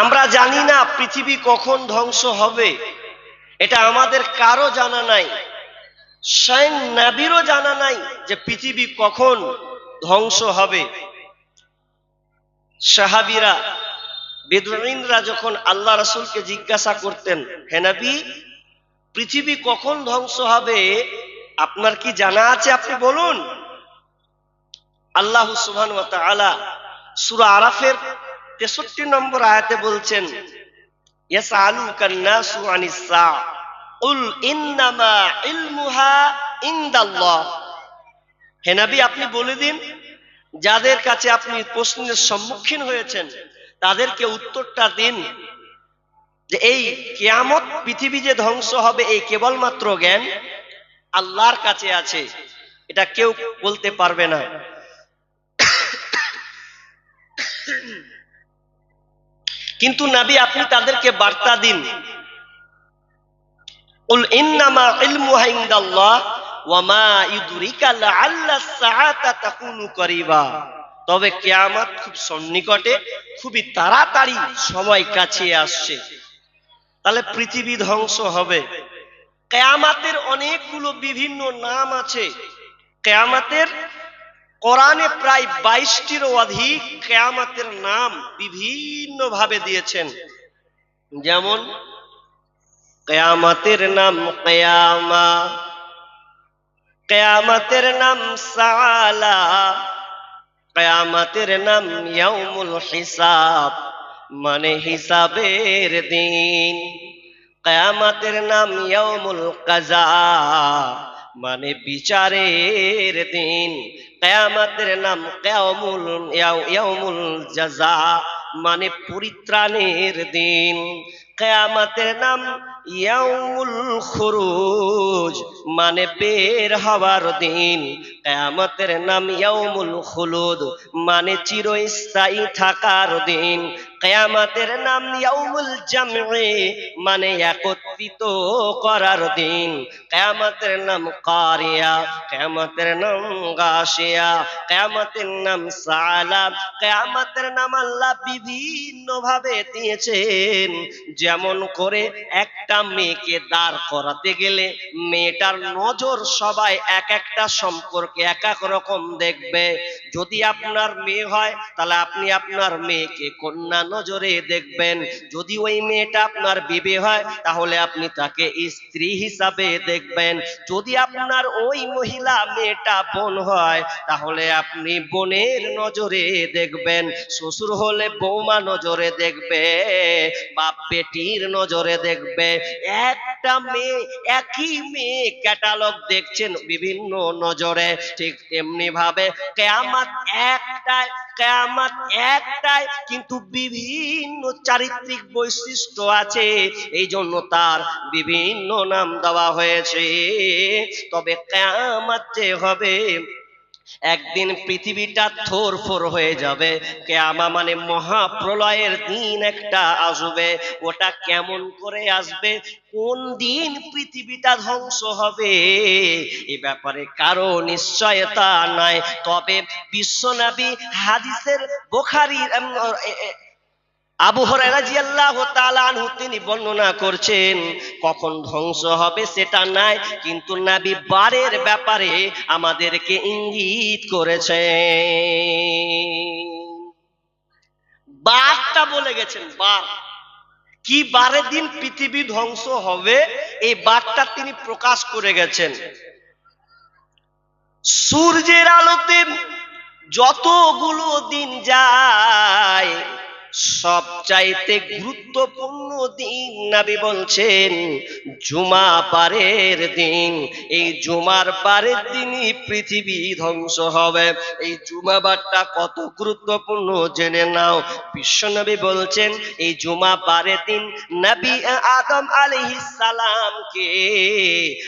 আমরা জানি না পৃথিবী কখন ধ্বংস হবে। এটা আমাদের কারও জানা নাই। স্বয়ং নাবিরও জানা নাই যে পৃথিবী কখন ধ্বংস হবে। সাহাবিরা বেদুইনরা যখন আল্লাহ রসুলকে জিজ্ঞাসা করতেন হেনাবি পৃথিবী কখন ধ্বংস হবে? আপনার কি জানা আছে আপনি বলুন। আল্লাহ সুবহান ওয়া তাআলা সূরা আরাফের 63 নম্বর আয়াতে বলছেন, ইয়াসআলুকা নাসু আনিস উল ইন্নামা ইলমুহা ইনদাল্লাহ। হে আপনি বলে দিন, যাদের কাছে আপনি প্রশ্নের সম্মুখীন হয়েছেন, তাদেরকে উত্তরটা দিন, যে এই কিয়ামত পৃথিবী যে ধ্বংস হবে, এই কেবলমাত্র জ্ঞান আল্লাহর কাছে আছে, এটা কেউ বলতে পারবে না। কিন্তু নাবি, আপনি তাদেরকে বার্তা দিন। তবে কিয়ামত খুব সন্নিকটে, খুবই তাড়াতাড়ি সময় কাছে আসছে। তাহলে পৃথিবী ধ্বংস হবে। কেয়ামাতের অনেকগুলো বিভিন্ন নাম আছে। কেয়ামাতের কোরআনে প্রায় বাইশটির অধিক কেয়ামাতের নাম বিভিন্ন ভাবে দিয়েছেন। যেমন, কেয়ামাতের নাম কেয়ামা, কেয়ামাতের নাম সালা, কেয়ামাতের নাম ইয়াউমুল হিসাব মানে হিসাবের দিন। কেয়ামাতের নাম ইয়াউমুল কাজা মানে বিচারের দিন। কেয়ামাতের নাম কেয়ামুল ইয়ামুল জাজা মানে পরিত্রাণের দিন। কেয়ামাতের নাম ইয়ামুল খুরুজ মানে বের হওয়ার দিন। কেয়ামতের নাম ইয়ামুল খুলুদ মানে চিরস্থায়ী থাকার দিন। কেয়ামতের নাম ইয়াউমুল জামে মানে একত্রিত করার দিন। কেয়ামতের নাম কারিয়া, কেয়ামতের নাম গাশিয়া, কেয়ামতের নাম সালা কেয়ামতের নাম আল্লাহ বিভিন্ন ভাবে দিয়েছেন। যেমন করে একটা মেয়েকে দাঁড় করাতে গেলে মেয়েটার নজর সবাই এক একটা সম্পর্কে এক এক রকম দেখবে। যদি আপনার মেয়ে হয়, তাহলে আপনি আপনার মেয়েকে কন্যা নজরে দেখবেন। যদি ওই মেয়েটা আপনার বিবে হয়, তাহলে আপনি তাকে স্ত্রী হিসাবে দেখবেন। যদি আপনার ওই মহিলা মেয়েটা বোন হয়, তাহলে আপনি বোনের নজরে দেখবেন। শ্বশুর হলে বৌমা নজরে দেখবে বাপ বেটির নজরে দেখবে। একটা মেয়ে, একই মেয়ে ক্যাটালগ দেখছেন বিভিন্ন নজরে, ঠিক তেমনি ভাবে কেয়ামাত একটাই কেয়ামাত একটাই, কিন্তু বিভিন্ন চারিত্রিক বৈশিষ্ট্য আছে এই জন্য তার বিভিন্ন নাম দেওয়া হয়েছে। তবে কেয়ামাত যে হবে একদিন পৃথিবীটা থোর ফোর হয়ে যাবে। কেয়ামা মানে মহাপ্রলয়ের দিন একটা আসবে। ওটা কেমন করে আসবে? কোন দিন পৃথিবীটা ধ্বংস হবে? এ ব্যাপারে কারও নিশ্চয়তা নাই। তবে বিশ্বনবী হাদিসের বোখারির আবু হরাইরাজিয়াল্লাহু তাআলা আনহু তিনি বর্ণনা করছেন, কখন ধ্বংস হবে সেটা নাই, কিন্তু নাবি বারের ব্যাপারে আমাদেরকে ইঙ্গিত করেছে বারটা বলে গেছেন, বার। কি বারের দিন পৃথিবী ধ্বংস হবে, এই বারটা তিনি প্রকাশ করে গেছেন। সূর্যের আলোতে যতগুলো দিন যায় সবচাইতে গুরুত্বপূর্ণ দিন নাবি বলছেন, জুমা পারের দিন। এই জুমার পারের দিনই পৃথিবী ধ্বংস হবে। এই জুমা বারটা কত গুরুত্বপূর্ণ জেনে নাও। বিশ্বনবী বলছেন, এই জুমা পারের দিন নবী আদম সালামকে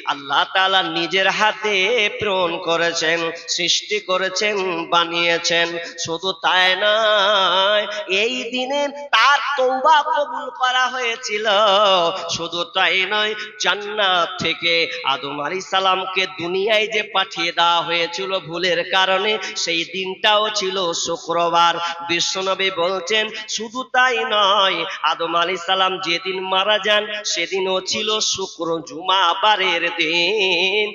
আল্লাহ তাআলা নিজের হাতে প্রেরণ করেছেন, সৃষ্টি করেছেন, বানিয়েছেন। শুধু তাই নয়, এই দিনে তার তৌবা কবুল করা হয়েছিল। শুধু তাই নয়, জান্নাত থেকে আদম আলী সালামকে দুনিয়ায় যে পাঠিয়ে দেওয়া হয়েছিল ভুলের কারণে, সেই দিনটাও ছিল শুক্রবার। বিশ্বনবী বলছেন, শুধু তাই নয়, আদম আলী সালাম যেদিন মারা যান, সেদিনও ছিল শুক্র জুমাবারের দিন।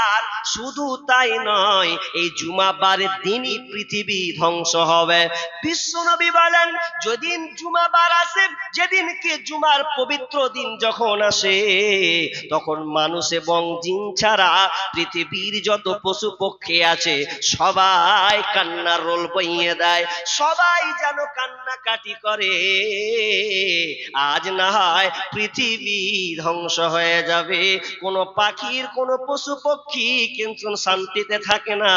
আর শুধু তাই নয়, এই জুমাবারের দিনই পৃথিবী ধ্বংস হবে। বিশ্বনবী বলেন যেদিন জুমাবার আসে যেদিন কি জুমার পবিত্র দিন যখন আসে, তখন মানুষ এবং জিন ছাড়া পৃথিবীর যত পশু পক্ষী আছে, সবাই কান্নার রোল বইয়ে দেয়, সবাই যেন কান্নাকাটি করে। আজ না হয় পৃথিবী ধ্বংস হয়ে যাবে, কোনো পাখির, কোনো পশু পক্ষী কিন্তু শান্তিতে থাকে না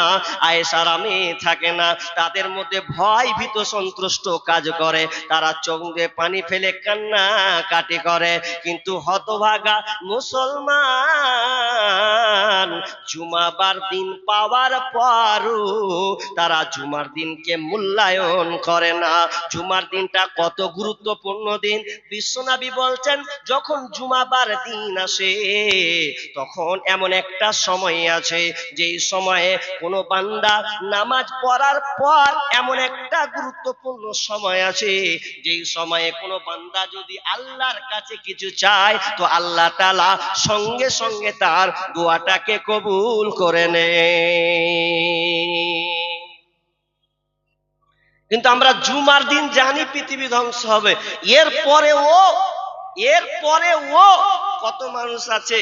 আয়েস আরামে থাকে না, তাদের মধ্যে ভয় ভীত সন্তুষ্ট কাজ করে। তারা চোখ দিয়ে পানি ফেলে কান্না কাটি করে। কিন্তু হতভাগা মুসলমান জুমাবার দিন পাওয়ার পরও তারা জুমার দিনকে মূল্যায়ন করে না। জুমার দিনটা কত গুরুত্বপূর্ণ দিন। বিশ্বনবী বলছেন, যখন জুমাবার দিন আসে, তখন এমন একটা সময় আছে, যেই সময়ে কোনো বান্দা নামাজ পড়ার পর এমন একটা গুরুত্বপূর্ণ সময় আছে যেই সময়ে কোনো বান্দা যদি আল্লাহর কাছে কিছু চায়, তো আল্লাহ তালা সঙ্গে সঙ্গে তার দোয়াটাকে কবুল করে নেয়। কিন্তু আমরা জুমার দিন জানি পৃথিবী ধ্বংস হবে। এর পরে ও, এর পরে ও কত মানুষ আছে,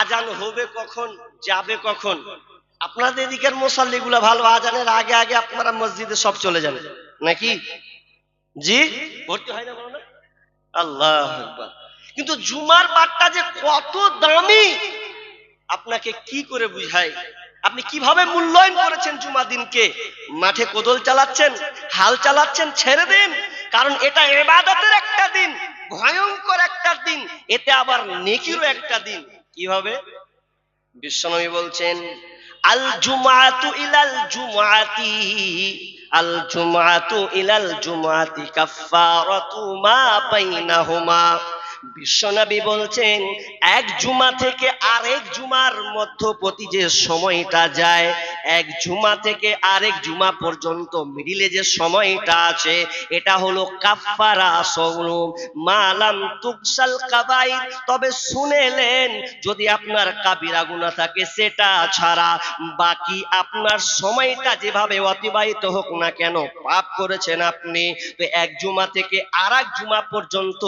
আজান হবে কখন, যাবে কখন? আপনাদের এদিকের মুসাল্লিগুলো ভালো, আজানের আগে আগে আপনারা মসজিদে সব চলে যান, নাকি? জি? ভর্তি হয় না বলো? না আল্লাহ কিন্তু জুমার বারটা যে কত দামি আপনাকে কি করে বুঝাই আপনি কীভাবে মূল্যায়ন করেছেন জুমা দিনকে? মাঠে কোদল চালাচ্ছেন হাল চালাচ্ছেন ছেড়ে দিন। কারণ এটা এবাদতের একটা দিন ভয়ঙ্কর একটা দিন এতে আবার নেকিরও একটা দিন। কীভাবে? বিশ্বনবী বলছেন আল জুমাতু ইলাল জুমাতি। আল জুমাতু ইলাল জুমাতি কাফফারাতু মা বাইনাহুমা বিশ্বনবী বলছেন, এক জুমা থেকে আরেক জুমার মধ্যবর্তী যে সময়টা যায়, এক জুমা থেকে আরেক জুমা পর্যন্ত মিডিলে যে সময়টা আছে, এটা হলো কাফারা সগরুম মালাম তুকসাল কাবাইর, তবে শুনেলেন যদি আপনার কাবিরা গুনাহ থাকে, সেটা ছাড়া বাকি আপনার সময়টা যেভাবে অতিবাহিত হোক না কেন, পাপ করেছেন আপনি, তো এক জুমা থেকে আর জুমা পর্যন্ত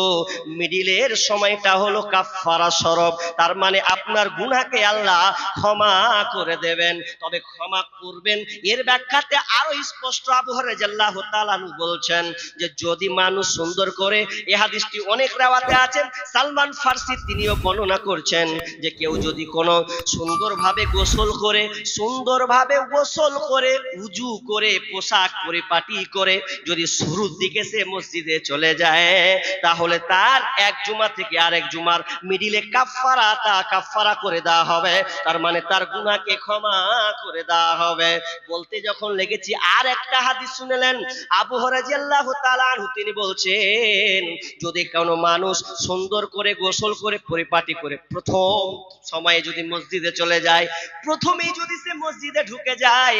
মিডিলের সময়টা হলো কাফারা সরব। তার মানে আপনার গুনাহকে আল্লাহ ক্ষমা করে দেবেন। তবে ক্ষমা করবেন, এর ব্যাখ্যাতে আরও স্পষ্ট আবু রাদিয়াল্লাহ তাআলা বলছেন যে, যদি মানুষ সুন্দর করে, এ হাদিসটি অনেক রাওয়াতে আছেন, সালমান ফার্সি তিনিও বর্ণনা করছেন যে, কেউ যদি কোনো সুন্দরভাবে গোসল করে, সুন্দরভাবে গোসল করে, উজু করে, পোশাক পরিপাটি করে, যদি শুরুর দিকে সে মসজিদে চলে যায়, তাহলে তার এক জুমা থেকে আরেক জুমার মিডিলে কাফারা তা কাফারা করে দেওয়া হবে। তার মানে তার গুনাহকে ক্ষমা করে দেওয়া হবে। বলতে যখন লেগেছি, আর একটা হাদিস শুনেলেন, আবু হরাজিয়াল্লাহু তাআলা আনহু, তিনি বলছেন, যদি কোনো মানুষ সুন্দর করে গোসল করে পরিপাটি করে প্রথম সময়ে যদি মসজিদে চলে যায়, প্রথমেই যদি সে মসজিদে ঢুকে যায়,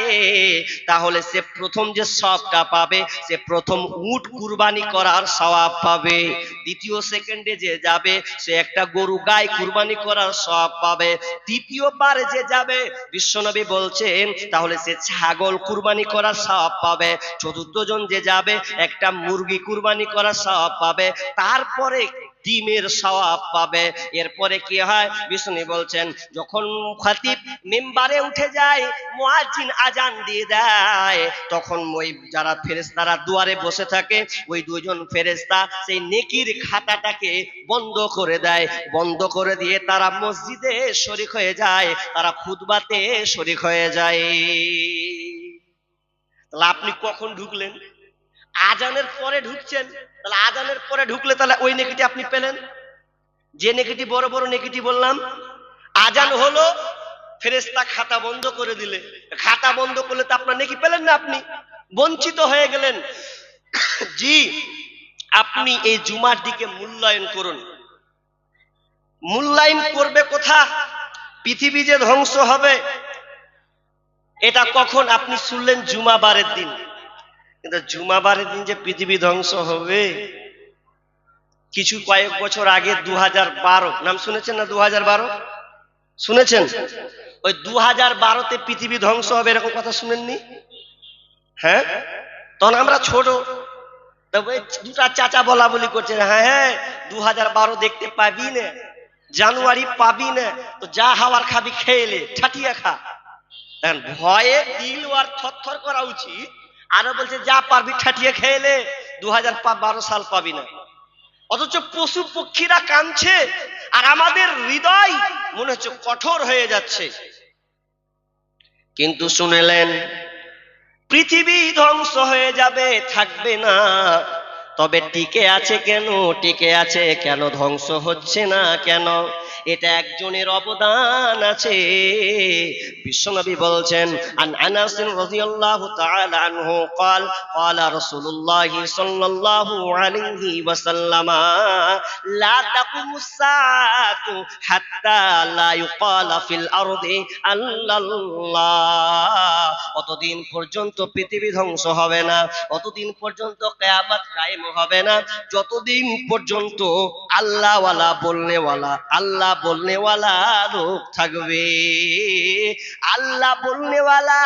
তাহলে সে প্রথম যে সবটা পাবে, সে প্রথম উট কুরবানি করার সওয়াব পাবে। দ্বিতীয় সেকেন্ডে যে যাবে, সে একটা গরু গাই কুরবানি করার সব পাবে। তৃতীয় বার যে যাবে, বিশ্বনবী বলছেন, তাহলে সে ছাগল কুরবানি করার সব পাবে। চতুর্থ জন যে যাবে, একটা মুরগি কুরবানি করার সব পাবে। তারপরে ডিমের সওয়াব পাবে। এরপরে কি হয়? বিষ্ণু বলছেন, যখন খতিব মেম্বারে উঠে যায়, মুয়াজ্জিন আজান দিয়ে দেয়, তখন ওই যারা ফেরেশতারা দুয়ারে বসে থাকে, ওই দুইজন ফেরেশতা সেই নেকির খাতাটাকে বন্ধ করে দেয়। বন্ধ করে দিয়ে তারা মসজিদে শরিক হয়ে যায়, তারা খুতবাতে শরিক হয়ে যায়। তাহলে আপনি কখন ঢুকলেন? আজানের পরে ঢুকছেন? তাহলে আজানের পরে ঢুকলে তাহলে ওই নেকিটি আপনি পেলেন। যে নেকিটি বড় বড় নেকিটি বললাম। আজান হলো ফেরেস্তা খাতা বন্ধ করে দিলে খাতা বন্ধ করলে তো আপনার নেকি পেলেন না আপনি। বঞ্চিত হয়ে গেলেন। জি, আপনি এই জুমার দিকে মূল্যায়ন করুন। মূল্যায়ন করবে কোথা? পৃথিবী যে ধ্বংস হবে, এটা কখন আপনি শুনলেন? জুমাবারের দিন। কিন্তু জুমাবারের দিন যে পৃথিবী ধ্বংস হবে, কিছু কয়েক বছর আগে দু হাজার বারো, নাম শুনেছেন না দু হাজার বারো? শুনেছেন? ওই দু হাজার বারোতে পৃথিবী ধ্বংস হবে এরকম কথা শুনেননি? হ্যাঁ? তখন আমরা ছোট দুটা চাচা বলা বলি করছে হ্যাঁ হ্যাঁ দু হাজার বারো দেখতে পাবি না, জানুয়ারি পাবি না, তো যা হাওয়ার খাবি খেয়েলে ঠাটিয়া খা। ভয়ে দিল আর থরথর করা উচিত আরও বলছে, যা পারবি ঠাটিয়ে খেয়েলে দু হাজার বারো সাল পাবি না। অথচ পশু পক্ষীরা কাঁদছে, আর আমাদের হৃদয় মনে হচ্ছে কঠোর হয়ে যাচ্ছে। কিন্তু শুনেলেন, পৃথিবী ধ্বংস হয়ে যাবে, থাকবে না। তবে টিকে আছে কেন? টিকে আছে কেন? ধ্বংস হচ্ছে না কেন? এটা একজনের অবদান আছে বিশ্বনবী বলছেন আন আনাস রাদিয়াল্লাহু তাআলা আনহু قال قال رسول الله صلى الله عليه وسلم لا تقوم الساعة حتى لا يقال في الأرض ألا الله অতদিন পর্যন্ত পৃথিবী ধ্বংস হবে না অতদিন পর্যন্ত কেয়ামত কায়েম হবে না যতদিন পর্যন্ত আল্লাহওয়ালা বলনেওয়ালা আল্লাহ বলনেওয়ালা লোক থাকবে। আল্লাহ বলনেওয়ালা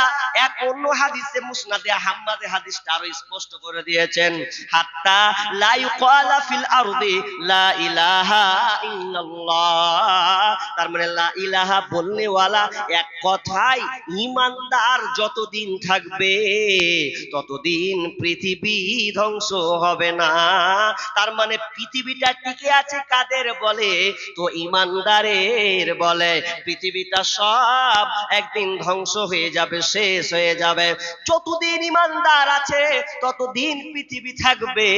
এক অন্য হাদিসে মুসনাদে আহম্মদে হাদিসটা আরও স্পষ্ট করে দিয়েছেন। হাত্তা লা ইউকালা ফিল আরদি লা ইলাহা ইল্লাল্লাহ। তার মানে লা ইলাহা এক যতদিন থাকবে, ততদিন পৃথিবী ধ্বংস হবে না। তার মানে পৃথিবীটা টিকে আছে কাদের বলে? তো ইমানদারের বলে, পৃথিবীটা সব একদিন ধ্বংস হয়ে যাবে, শেষ হয়ে যাবে। যতদিন ইমানদার আছে, ততদিন পৃথিবী থাকবে।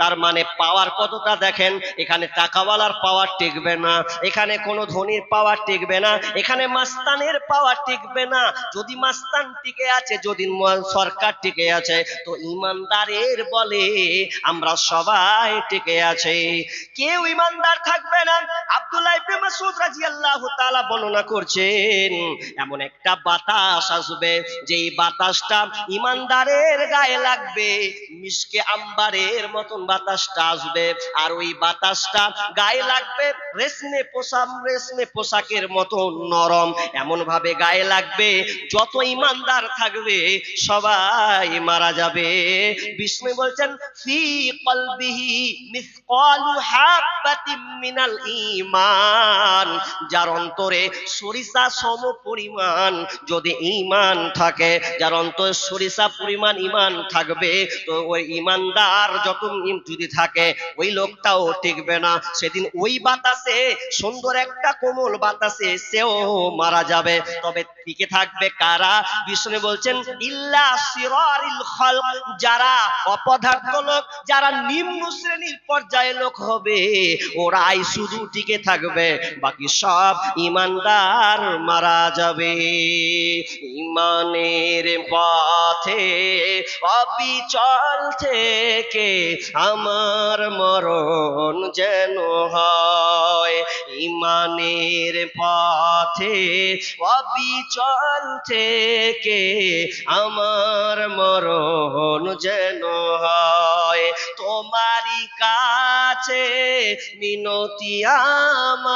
তার মানে পাওয়ার কতটা দেখেন? এখানে টাকাওয়ালার পাওয়ার টিকবে না, এখানে কোনো ধনীর পাওয়ার টিকবে না, এখানে মাস্তানের পাওয়ার টিকবে না। যদি মাস্তান টিকে আছে, যদি সরকার টিকে আছে, তো ইমানদারের বলে আমরা সবাই টিকে আছে। কেউ ইমানদার থাকবে না। আব্দুল্লাহ এমন একটা বাতাস আসবে, যেই বাতাসটা ইমানদারের গায়ে লাগবে, মিশকে আম্বারের মতন বাতাসটা আসবে, আর ওই বাতাসটা গায়ে লাগবে রেশমে পোশাক, রেশমে পোশাকের মতন নরম এমন ভাবে গায়ে লাগবে, যত ইমানদার থাকবে, সবাই মারা যাবে। বিষ্ণু বলছেন, ফি কলবিহি মিসকালু হাব্বাতিম মিনাল ঈমান। যার অন্তরে সরিষা সম পরিমাণ। যদি ঈমান থাকে, যার অন্তরে সরিষা পরিমাণ ঈমান থাকবে, তো ওই ঈমানদার যত যদি থাকে, ওই লোকটাও টিকবে না। সেদিন ওই বাতাসে, সুন্দর একটা কোমল বাতাসে সেও মারা যাবে। তবে টিকে থাকবে কারা? বিষ্ণু বলছেন, ইল্লা সিরারিল খালক যারা অপদার্থ লোক, যারা নিম্ন শ্রেণির পর্যায়ে লোক হবে, ওরাই শুধু টিকে থাকবে। বাকি সব ইমানদার মারা যাবে। ইমানের পথে অবিচল থেকে আমার মরণ যেন হয়। ইমানের পথে অবিচল থেকে আমার মরণ যেন হয়। তোমারই কাছে মিনতি আমার।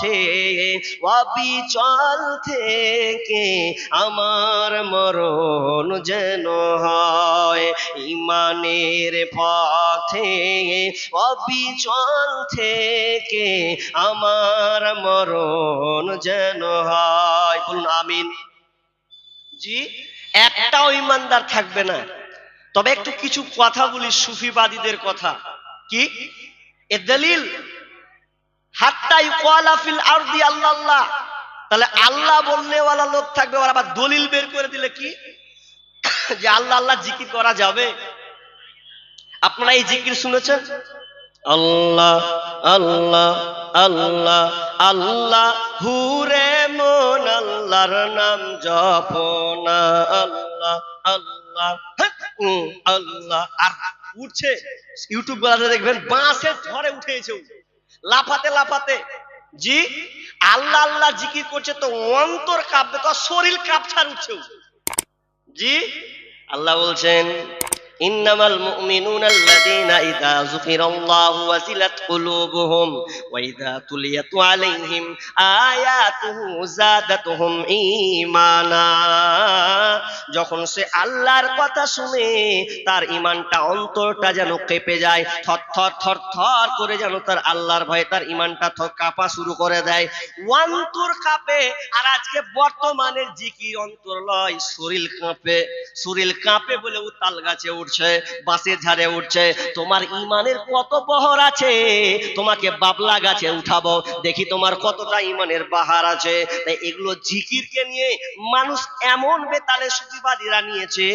পথে অবিচল থেকে আমার মরণ যেন হয়। ইমানের পথে অবিচল থেকে আমার মরণ যেন হয়। বলুন, আমিন। জি, একটাও ইমানদার থাকবে না। তবে একটু কিছু কথা বলি সুফিবাদীদের কথা। কি? এ দলিল তাহলে আল্লাহ বললেওয়ালা লোক থাকবে ওরা আবার দলিল বের করে দিলে কি? যে আল্লাহ আল্লাহ জিকির করা যাবে। আপনারা এই জিকির শুনেছেন? আল্লাহ আল্লাহ আল্লাহ আল্লাহ হুরে মন আল্লাহর নাম জপনা আল্লাহ আল্লাহ হ্যাঁ, আল্লাহ। আর উঠছে ইউটিউব গুলাতে দেখবেন বাঁশের ঝড়ে উঠেছে। লাফাতে লাফাতে। জি, আল্লাহ আল্লাহ জিকির করছে তো অন্তর কাঁপবে, তো শরীর কাঁপছার উঠছে জি, আল্লাহ বলছেন ইন্নামাল মুমিনুনা আল্লাযীনা ইযা যুকিরাল্লাহু ওয়াজিলাত কুলুবুহুম ওয়া ইযা তুলিয়াত আলাইহিম আয়াতুহু যাদাতুহুম ঈমানা। যখন সে আল্লাহর কথা শুনে, তার ঈমানটা অন্তরটা যেন কেঁপে যায়, থরথর থরথর করে যেন তার আল্লাহর ভয়ে তার ইমানটা থর কাঁপা শুরু করে দেয়। অন্তর কাঁপে, আর আজকে বর্তমানের জিকির অন্তর লয় শরীর কাঁপে শরীর কাঁপে বলে ও তাল গাছে উঠছে। বাঁশের ঝাড়ে উঠছে, তোমার ইমানের কত বহর আছে? তোমাকে বাবলা গাছে উঠাবো, দেখি তোমার কতটা ইমানের বাহার আছে। তাই এগুলো জিকিরকে নিয়ে মানুষ এমন বেতালে সুফিবাদীরা নিয়েছে।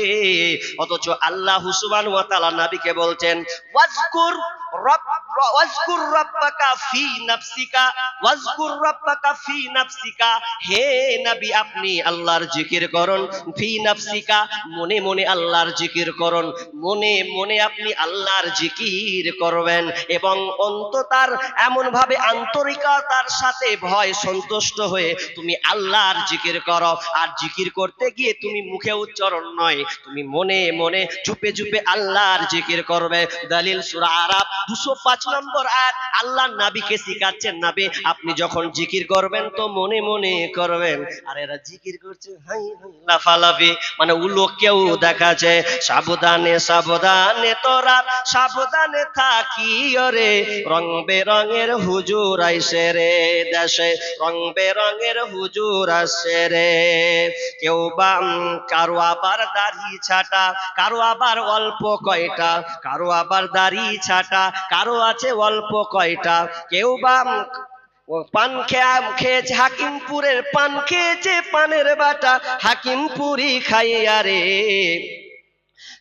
অথচ আল্লাহ হুসুবান ওয়া তাআলা নবীকে বলছেন, ওয়াজকুর রব ওয়াজকুর রাব্বাকা ফি নাফসিকা, ওয়াজকুর রাব্বাকা ফি নাফসিকা। হে নবী, আপনি আল্লাহর জিকির করুন, ফি নাফসিকা, মনে মনে আল্লাহর জিকির করুন, মনে মনে আপনি আল্লাহর জিকির করবেন এবং অন্ততার এমন ভাবে আন্তরিকতার সাথে ভয় সন্তুষ্ট হয়ে তুমি আল্লাহর জিকির করো। আর জিকির করতে গিয়ে তুমি মুখে উচ্চারণ নয়, তুমি মনে মনে চুপে চুপে আল্লাহর জিকির করবে। দলিল সূরা আরাব 205 নম্বর আয়াত আল্লাহ নাবিকে শিখাচ্ছেন, নাবি, আপনি যখন জিকির করবেন তো মনে মনে করবেন। আর এরা জিকির করছে, হাই হাই, লাফালাফি। মানে উলো কেউ দেখাচ্ছে, সাবধানে সাবধানে তোরা, সাবধানে থাকি রে। রং বেরঙের হুজুর আইসে রে দেশে, রং বেরঙের হুজুর আসে রে। কেউ বা কারও আবার দাড়ি ছাটা, কারও আবার অল্প কয়টা, কারও আবার দাড়ি ছাটা কারও আছে অল্প কয়টা? কেউ বা পান খেয়া খেয়েছে, হাকিমপুরের পান খেয়েছে পানের বাটা হাকিমপুরি খাইয়া রে।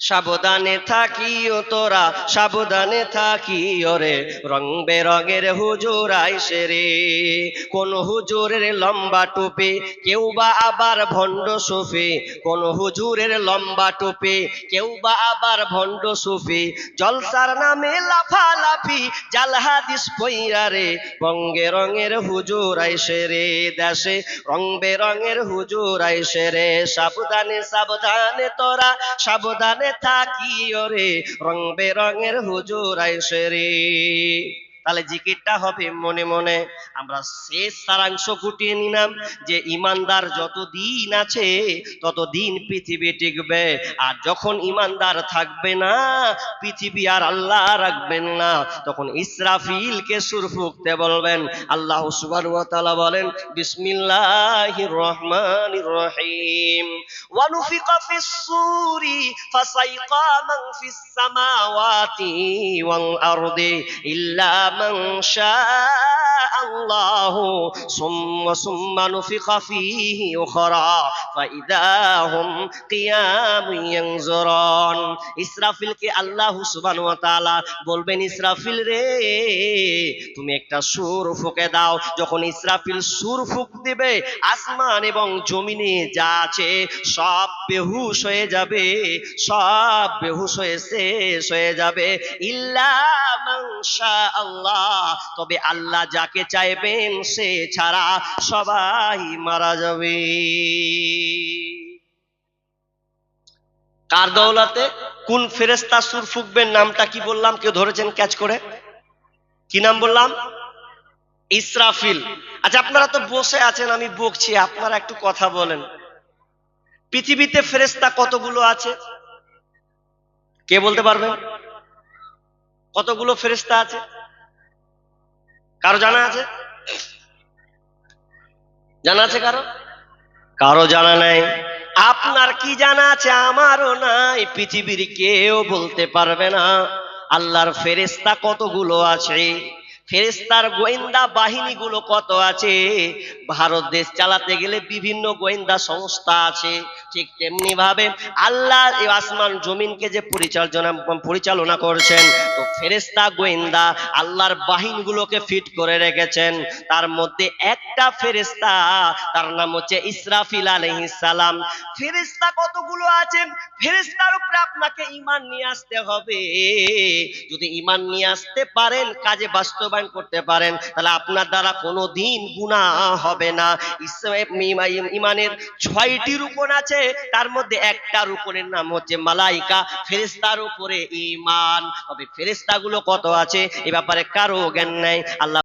সাবধানে থাকিও তোরা, সাবধানে থাকিও রে। রং বেরঙের হুজুর আইসে রে। কোন হুজুরের লম্বা টুপি কেউ বা আবার ভণ্ড সুফি। কোন হুজুরের লম্বা টুপি কেউ বা আবার ভণ্ড সুফি। জলসার নামে লাফালাফি, জাল হাদিস পইরা রে। রঙ্গে রঙের হুজুর আইসে রে দেশে। রং বেরঙের হুজুর আইসে রে। সাবধানে সাবধানে তোরা, সাবধানে থাকিও রে রং বেরঙের হুজুর আইসে তাহলে জিকিরটা হবে মনে মনে। আমরা শেষ সারাংশ গুটিয়ে নিলাম যে ইমানদার যত দিন আছে তত দিন পৃথিবী টিকবে। আর যখন ইমানদার থাকবে না, পৃথিবী আর আল্লাহ রাখবেন না। তখন ইসরাফিলকে সুর ফুকতে বলবেন, আল্লাহ ওয়া বলেন, বিসমিল্লাহির রহমান রহিম। ফাসাইকা মান ফিস সামাওয়াতি ওয়াল ফাইদা হুম কিয়ামুন ইয়ানজুরুন। ইসরাফিলকে আল্লাহ সুবহানাহু ওয়া তাআলা বলবেন, ইসরাফিল রে, তুমি একটা সুর ফুকে দাও। যখন ইসরাফিল সুর ফুক দিবে, আসমান এবং জমিনে যা আছে সব বেহুশ হয়ে যাবে, সব বেহুশ হয়ে শেষ হয়ে যাবে। ইল্লা শা আল্লাহ তবে আল্লাহ যাকে চাইবেন সে ছাড়া সবাই মারা যাবে। কার দৌলাতে? কোন ফেরেস্তা সুর ফুকবেন নামটা কি বললাম? কেউ ধরেছেন ক্যাচ করে? কি নাম বললাম? ইসরাফিল। আচ্ছা আপনারা তো বসে আছেন, আমি বকছি, আপনারা একটু কথা বলেন। পৃথিবীতে ফেরেস্তা কতগুলো আছে? কে বলতে পারবেন? কতগুলো ফেরেস্তা আছে? কারও জানা আছে? জানা আছে কারও? কারও জানা নাই। আপনার কি জানা আছে? আমারও নাই। পৃথিবীর কেউ বলতে পারবে না। আল্লাহর ফেরেস্তা কতগুলো আছে? ফেরেস্তার গোয়েন্দা বাহিনীগুলো কত আছে? ভারত দেশ চালাতে গেলে বিভিন্ন গোয়েন্দা সংস্থা আছে, ঠিক তেমনি ভাবে আল্লাহ আসমান জমিনকে যে পরিচালনা পরিচালনা করছেন, তো ফেরেস্তা গোয়েন্দা আল্লাহর বাহিনীগুলোকে ফিট করে রেখেছেন। তার মধ্যে একটা ফেরেস্তা তার নাম হচ্ছে ইসরাফিল সালাম। ফেরেস্তা কতগুলো আছে? ফেরেস্তার উপরে আপনাকে ঈমান নিয়ে আসতে হবে। যদি ঈমান নিয়ে আসতে পারেন, কাজে বাস্তবায়ন করতে পারেন, তাহলে আপনার দ্বারা কোনো দিন গুণা হবে না। ইমানের ছয়টি রূপন আছে, তার মধ্যে একটা রূপনের নাম হচ্ছে মালাইকা ফেরেস্তার উপরে ইমান তবে ফেরেস্তাগুলো কত আছে? এ ব্যাপারে কারও জ্ঞান নেই। আল্লাহ